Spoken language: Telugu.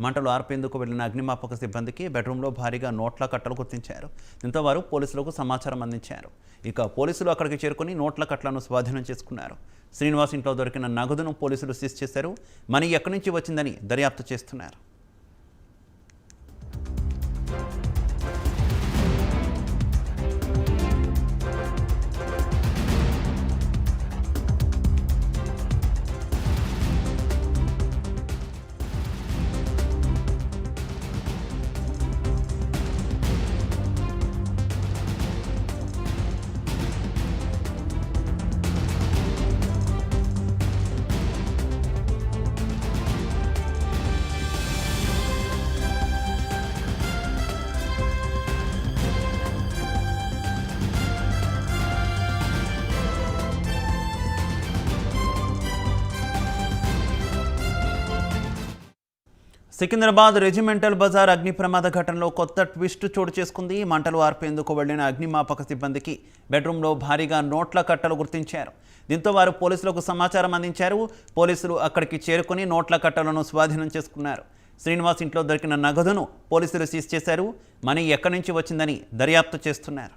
మంటలు ఆర్పేందుకు వెళ్ళిన అగ్నిమాపక సిబ్బందికి బెడ్రూమ్లో భారీగా నోట్ల కట్టలు గుర్తించారు. దీంతో వారు పోలీసులకు సమాచారం అందించారు. ఇక పోలీసులు అక్కడికి చేరుకుని నోట్ల కట్టలను స్వాధీనం చేసుకున్నారు. శ్రీనివాస్ ఇంట్లో దొరికిన నగదును పోలీసులు సీజ్ చేశారు. మనీ ఎక్కడి నుంచి వచ్చిందని దర్యాప్తు చేస్తున్నారు. సికింద్రాబాద్ రెజిమెంటల్ బజార్ అగ్ని ప్రమాద ఘటనలో కొత్త ట్విస్ట్ చోటు చేసుకుంది. మంటలు ఆర్పేందుకు వెళ్ళిన అగ్నిమాపక సిబ్బందికి బెడ్రూమ్లో భారీగా నోట్ల కట్టలు గుర్తించారు. దీంతో వారు పోలీసులకు సమాచారం అందించారు. పోలీసులు అక్కడికి చేరుకుని నోట్ల కట్టలను స్వాధీనం చేసుకున్నారు. శ్రీనివాస్ ఇంట్లో దొరికిన నగదును పోలీసులు సీజ్ చేశారు. మనీ ఎక్కడి నుంచి వచ్చిందని దర్యాప్తు చేస్తున్నారు.